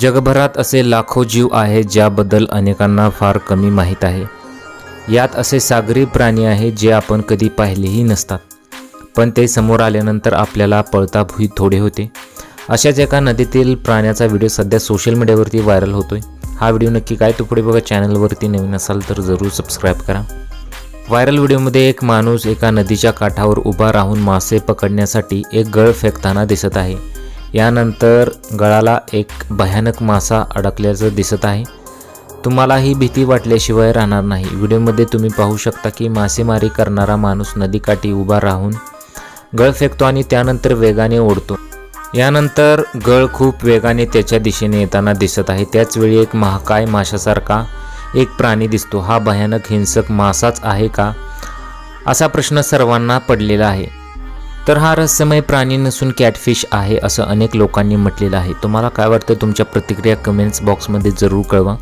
जगभरात असे लाखो जीव आहेत ज्याबद्दल अनेकांना फार कमी माहीत आहे. यात असे सागरी प्राणी आहेत जे आपण कधी पाहिलेही नसतात. पण ते समोर आल्यानंतर आपल्याला पळताभुई थोडे होते. अशाच एका नदीतील प्राण्याचा व्हिडिओ सध्या सोशल मीडियावरती व्हायरल होतोय. हा व्हिडिओ नक्की काय तुकडे बघा. चॅनलवरती नवीन असाल तर जरूर सबस्क्राईब करा. व्हायरल व्हिडिओमध्ये एक माणूस एका नदीच्या काठावर उभा राहून मासे पकडण्यासाठी एक गळ फेकताना दिसत आहे. यानंतर गळाला एक भयानक मासा अडकल्याचं दिसत आहे. तुम्हाला ही भीती वाटल्याशिवाय राहणार नाही. व्हिडिओमध्ये तुम्ही पाहू शकता की मासेमारी करणारा माणूस नदीकाठी उभा राहून गळ फेकतो आणि त्यानंतर वेगाने ओढतो. यानंतर गळ खूप वेगाने त्याच्या दिशेने येताना दिसत आहे. त्याचवेळी एक महाकाय माशासारखा एक प्राणी दिसतो. हा भयानक हिंसक मासाच आहे का? असा प्रश्न सर्वांना पडलेला आहे. तर हा रहस्यमय प्राणी नसून कॅटफिश आहे असं अनेक लोकांनी म्हटलेलं आहे. तुम्हाला काय वाटतं? तुमच्या प्रतिक्रिया कमेंट्स बॉक्समध्ये जरूर कळवा.